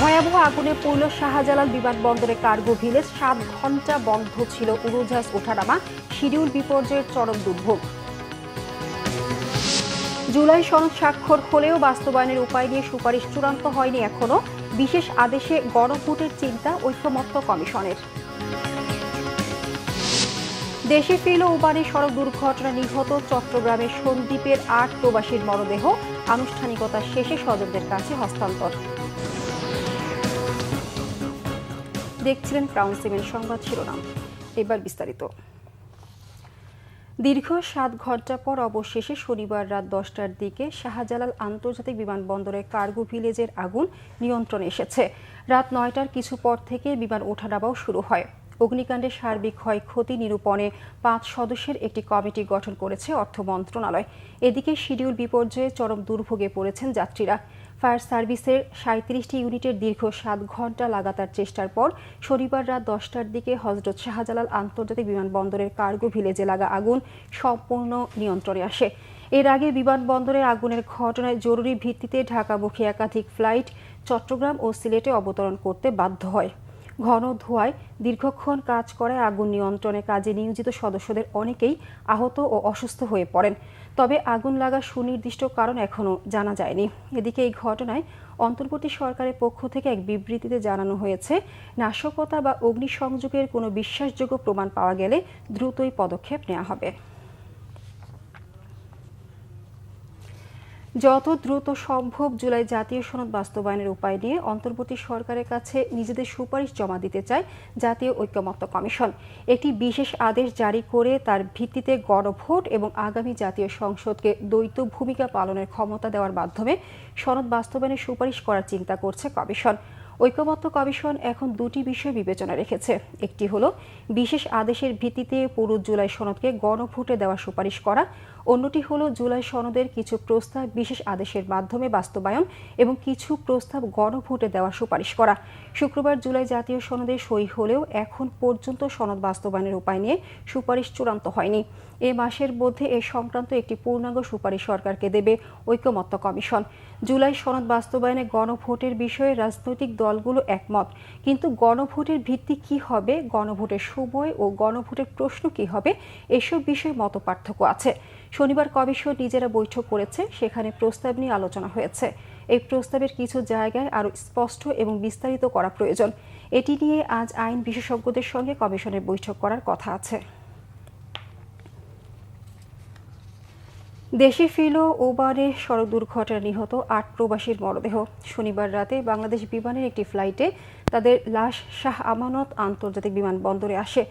ভয়াবহ আগুনে পড়ল শাহজালাল বিমানবন্দরে কার্গো ভিলেজ সাত ঘণ্টা বন্ধ ছিল উড়োজাহাজ ওঠানামা। শিডিউল বিপর্যয়ের চরম দুর্ভোগ। জুলাই সনদ স্বাক্ষর হলেও বাস্তবায়নের উপায় নিয়ে সুপারিশ চূড়ান্ত হয়নি এখনও বিশেষ আদেশে গণভোটের চিন্তা ঐক্যমত্য কমিশনের। দেশে ফিরল ওবারে সড়ক দুর্ঘটনা নিহত চট্টগ্রামের সন্দ্বীপের আট প্রবাসীর মরদেহ। আনুষ্ঠানিকতা শেষে স্বজনদের কাছে হস্তান্তর। দেখছিলেন ক্রাউন সিমেন্ট সংবাদ শিরোনাম। এবার বিস্তারিত। দীর্ঘ সাত ঘণ্টা পর অবশেষে শনিবার রাত দশটার দিকে শাহজালাল আন্তর্জাতিক বিমানবন্দরে কার্গো ভিলেজের আগুন নিয়ন্ত্রণে এসেছে। রাত নয়টার কিছু পর থেকে বিমান ওঠানামাও শুরু হয়। অগ্নিকাণ্ডে সার্বিক ক্ষয়ক্ষতি নিরূপণে পাঁচ সদস্যের একটি কমিটি গঠন করেছে অর্থ মন্ত্রণালয়। এদিকে শিডিউল বিপর্যয়ে চরম দুর্ভোগে পড়েছেন যাত্রীরা। ফায়ার সার্ভিসের সাঁত্রিশটি ইউনিটের দীর্ঘ সাত ঘণ্টা লাগাতার চেষ্টার পর শনিবার রাত দশটার দিকে হজরত শাহজালাল আন্তর্জাতিক বিমানবন্দরের কার্গো ভিলেজে লাগা আগুন সম্পূর্ণ নিয়ন্ত্রণে আসে। এর আগে বিমানবন্দরে আগুনের ঘটনায় জরুরি ভিত্তিতে ঢাকামুখী একাধিক ফ্লাইট চট্টগ্রাম ও সিলেটে অবতরণ করতে বাধ্য হয়। ঘন ধোঁয়ায় দীর্ঘক্ষণ কাজ করায় আগুন নিয়ন্ত্রণে কাজে নিয়োজিত সদস্যদের অনেকেই আহত ও অসুস্থ হয়ে পড়েন। তবে আগুন লাগার সুনির্দিষ্ট কারণ এখনও জানা যায়নি। এদিকে এই ঘটনায় অন্তর্বর্তী সরকারের পক্ষ থেকে এক বিবৃতিতে জানানো হয়েছে, নাশকতা বা অগ্নিসংযোগের কোনো বিশ্বাসযোগ্য প্রমাণ পাওয়া গেলে দ্রুতই পদক্ষেপ নেওয়া হবে। যত দ্রুত সম্ভব জুলাই জাতীয় সনদ বাস্তবায়নের উপায় নিয়ে অন্তর্বর্তী সরকারের কাছে নিজেদের সুপারিশ জমা দিতে চায় জাতীয় ঐক্যমত্য কমিশন। একটি বিশেষ আদেশ জারি করে তার ভিত্তিতে গণভোট এবং আগামী জাতীয় সংসদকে দ্বৈত ভূমিকা পালনের ক্ষমতা দেওয়ার মাধ্যমে সনদ বাস্তবায়নের সুপারিশ করার চিন্তা করছে কমিশন। ঐক্যমত্য কমিশন এখন দুটি বিষয় বিবেচনা রেখেছে। একটি হলো, বিশেষ আদেশের ভিত্তিতে পুরো জুলাই সনদকে গণভোটে দেওয়ার সুপারিশ করা। অন্যটি হলো, জুলাই সনদের কিছু প্রস্তাব বিশেষ আদেশের মাধ্যমে বাস্তবায়ন এবং কিছু প্রস্তাব গণভোটে দেওয়ার সুপারিশ করা। শুক্রবার জুলাই জাতীয় সনদে সই হলেও এখন পর্যন্ত সনদ বাস্তবায়নের উপায় নিয়ে সুপারিশ চূড়ান্ত হয়নি। এ মাসের মধ্যে এ সংক্রান্ত একটি পূর্ণাঙ্গ সুপারিশ সরকারকে দেবে ঐক্যমত্য কমিশন। জুলাই সনদ বাস্তবায়নে গণভোটের বিষয়ে রাজনৈতিক দলগুলো একমত। কিন্তু গণভোটের ভিত্তি কি হবে, গণভোটের সময় ও গণভোটের প্রশ্ন কি হবে, এসব বিষয়ে মত পার্থক্য আছে। শনিবার কমিশন নিজেরা বৈঠক করেছে, সেখানে প্রস্তাব নিয়ে আলোচনা হয়েছে। এই প্রস্তাবের কিছু জায়গায় আরও স্পষ্ট এবং বিস্তারিত করা প্রয়োজন। এটি নিয়ে আজ আইন বিশেষজ্ঞদের সঙ্গে কমিশনের বৈঠক করার কথা আছে। দেশে ফিরল ওবারে সড়ক দুর্ঘটনায় নিহত আট প্রবাসীর মরদেহ। শনিবার রাতে বাংলাদেশ বিমানের একটি ফ্লাইটে তাদের লাশ শাহ আমানত আন্তর্জাতিক বিমানবন্দরে আসে।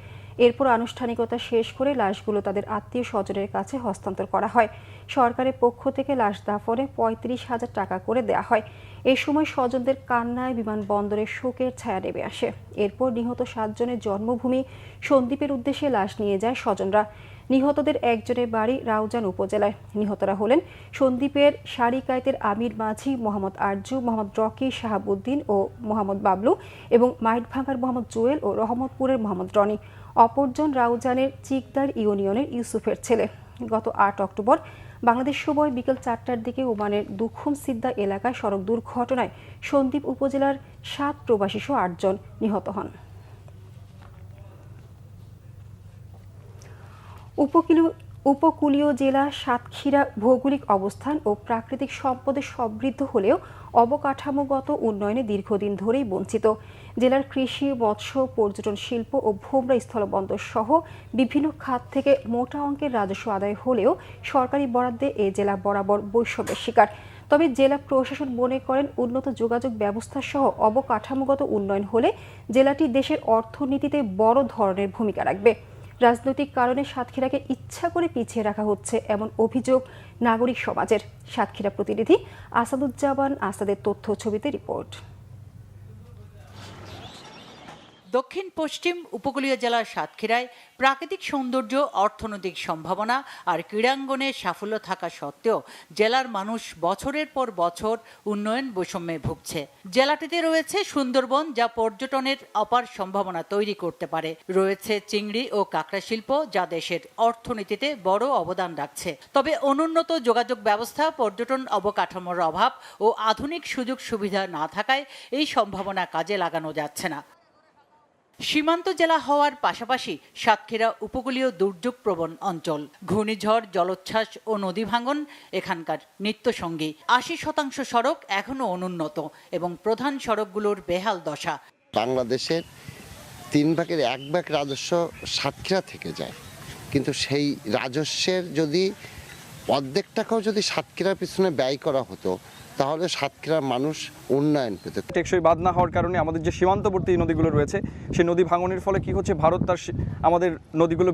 এরপর আনুষ্ঠানিকতা শেষ করে লাশগুলো তাদের আত্মীয় স্বজনের কাছে হস্তান্তর করা হয়। সরকারের পক্ষ থেকে লাশ দাফনে পঁয়ত্রিশ হাজার টাকা করে দেওয়া হয়। এ সময় স্বজনদের কান্নায় বিমানবন্দরে শোকের ছায়া নেমে আসে। এরপর নিহত সাতজনের জন্মভূমি সন্দ্বীপের উদ্দেশ্যে লাশ নিয়ে যায় স্বজনরা। নিহতদের একজনের বাড়ি রাউজান উপজেলায়। নিহতরা হলেন সন্দ্বীপের সারিকায়তের আমির মাঝি, মোহাম্মদ আরজু, মোহাম্মদ রকি শাহাবুদ্দিন ও মোহাম্মদ বাবলু এবং মাইটভাঙ্গার মোহাম্মদ জুয়েল ও রহমতপুরের মোহাম্মদ রনি। অপরজন রাউজানের চিকদার ইউনিয়নের ইউসুফের ছেলে। গত আট অক্টোবর বাংলাদেশ সময় বিকেল চারটার দিকে ওমানের দুখুম সিদ্দা এলাকায় সড়ক দুর্ঘটনায় সন্দ্বীপ উপজেলার সাত প্রবাসী সহ আটজন নিহত হন। উপকূলীয় উপকূলীয় জেলা সাতক্ষীরা ভৌগোলিক অবস্থান ও প্রাকৃতিক সম্পদে সমৃদ্ধ হলেও অবকাঠামোগত উন্নয়নে দীর্ঘদিন ধরেই বঞ্চিত। জেলার কৃষি মৎস্য পর্যটন শিল্প ও ভোমরা স্থলবন্দর সহ বিভিন্ন খাত থেকে মোটা অঙ্কের রাজস্ব আদায় হলেও সরকারি বরাদ্দে এ জেলা বরাবর বৈষম্যের শিকার। তবে জেলা প্রশাসন মনে করেন উন্নত যোগাযোগ ব্যবস্থা সহ অবকাঠামোগত উন্নয়ন হলে জেলাটি দেশের অর্থনীতিতে বড় ধরনের ভূমিকা রাখবে। রাজনৈতিক কারণে সাতক্ষীরাকে ইচ্ছা করে পিছিয়ে রাখা হচ্ছে এমন অভিযোগ নাগরিক সমাজের। সাতক্ষীরা প্রতিনিধি আসাদুজ্জামান আসাদের তথ্য ছবিতে রিপোর্ট। দক্ষিণ পশ্চিম উপকূলীয় জেলা সাতক্ষীরায় প্রাকৃতিক সৌন্দর্য, অর্থনৈতিক সম্ভাবনা আর ক্রীড়াঙ্গনে সাফল্য থাকা সত্ত্বেও জেলার মানুষ বছরের পর বছর উন্নয়ন বৈষম্যে ভুগছে। জেলাটিতে রয়েছে সুন্দরবন যা পর্যটনের অপার সম্ভাবনা তৈরি করতে পারে। রয়েছে চিংড়ি ও কাঁকড়া শিল্প যা দেশের অর্থনীতিতে বড় অবদান রাখছে। তবে অনুন্নত যোগাযোগ ব্যবস্থা, পর্যটন অবকাঠামোর অভাব ও আধুনিক সুযোগ সুবিধা না থাকায় এই সম্ভাবনা কাজে লাগানো যাচ্ছে না। সীমান্ত জেলা হওয়ার পাশাপাশি সাতক্ষীরা উপকূলীয় দুর্যোগ প্রবণ অঞ্চল, ঘূর্ণিঝড়, জলোচ্ছ্বাস ও নদী ভাঙন এখানকার নিত্যসঙ্গী। আশি শতাংশ সড়ক এখনও অনুন্নত এবং প্রধান সড়কগুলোর বেহাল দশা। বাংলাদেশের তিন ভাগের এক ভাগ রাজস্ব সাতক্ষীরা থেকে যায়। কিন্তু সেই রাজস্বের যদি অর্ধেক টাকাও যদি সাতক্ষীরার পিছনে ব্যয় করা হতো, তাহলে সাতক্ষীরার মানুষ উন্নয়ন পেতে। টেকসই বাদ না হওয়ার কারণে আমাদের যে সীমান্তবর্তী নদীগুলো রয়েছে, সেই নদী ভাঙনের ফলে কি হচ্ছে? ভারত তার আমাদের নদীগুলো